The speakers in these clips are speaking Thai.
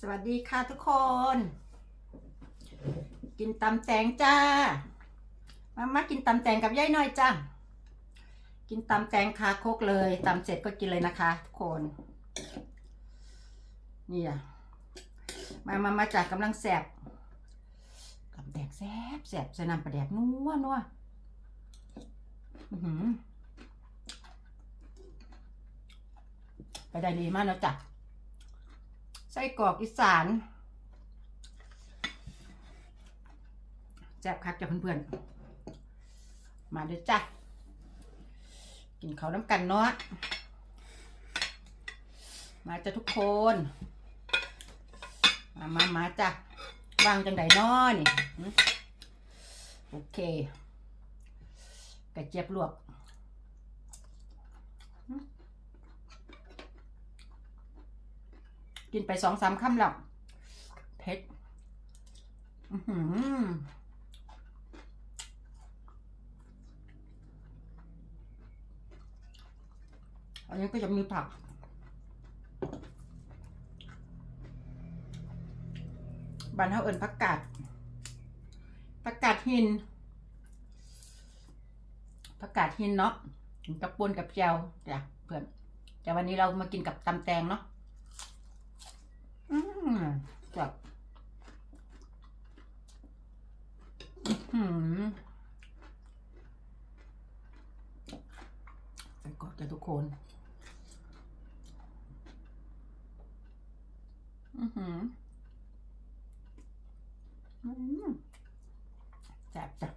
สวัสดีค่ะทุกคน กินตำแตงจ้า มามากินตำแตงกับยายน้อยจ้ากินตำแตงคาโคกเลยตำเสร็จก็กินเลยนะคะ ทุกคนนี่อะมามามาจากกำลังแสบตำแตงแสบแสบใส่น้ำปลาแดกนัวนัวไปได้ดีมากแล้วจ้ะ ไส้กรอกอีสานแซ่บคักจ้ะเพื่อนๆ มาเด้อจ้ะ กินเขาน้ำกันเนาะ มาจ้ะทุกคน มามามาจ้ะ วางจังไดน้อนี่ โอเค กระเจี๊ยบลวก กินไปสองสามคำแล้วเผ็ดอันนี้ก็จะมีผักบานเฮาเอิญผักกาดผักกาดหินผักกาดหินเนาะกับปนกับแจวจ้ะเพื่อนแต่วันนี้เรามากินกับตำแตงเนาะ อืมแบอืมใส่กอดจะทุกคน อือหืออืมแซ่บจ้ะ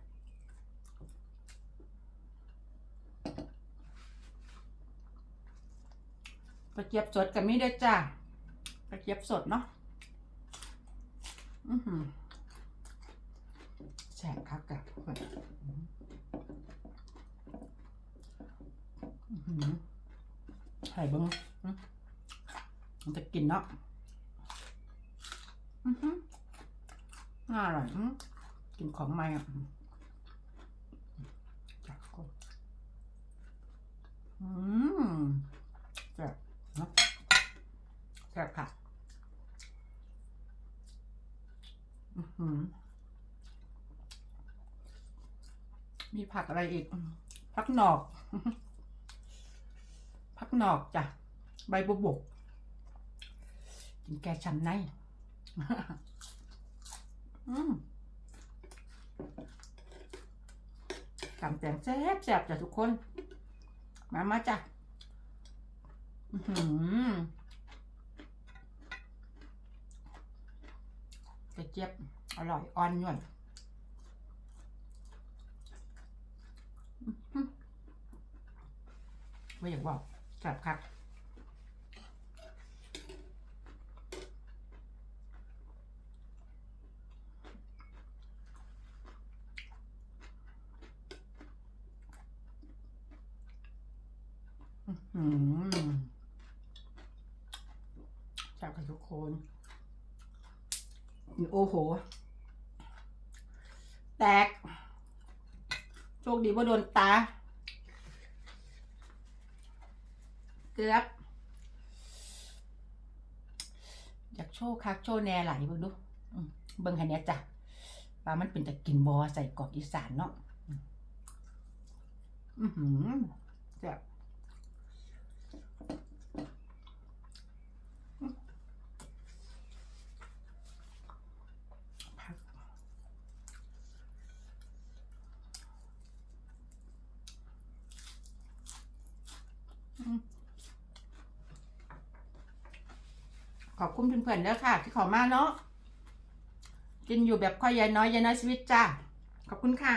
กระเจี๊ยบสดกับมีได้วยจ้ากระเจี๊ยบสดเนาะ แสบครับกับคนอือหือไข่เบิ้งมันจะกินเนาะน่าอร่อยอกินของใหม่อะจับก่อนอืมแซ่บเนาะแซ่บค่ะ อื้อหือ มีผักอะไรอีก ผักหนอก ผักหนอกจ้ะ ใบบุบกกินแกช้ำในกำแตงแซ่บแซ่บจ้ะทุกคน มามาจ้ะกระเจี๊ยบอร่อยอ่อนหย่อนหือ ไม่อย่ากบอกแซ่บครับแซ่บกับทุกคนโอ้โห แตก โชคดีว่าโดนตา เกือบอยากโชว์คักโชว์แน่ไหลเบิ่งดูเบิ่งคันเนี้ยจ้ะว่ามันเป็นจะกินบอใส่กรอกอีสานเนาะอืมอือหือแซ่บ ขอบคุณเพื่อนๆแล้วค่ะ ที่ขอมาเนาะกินอยู่แบบค่อยยายน้อยยายน้อยชีวิตจ้าขอบคุณค่ะ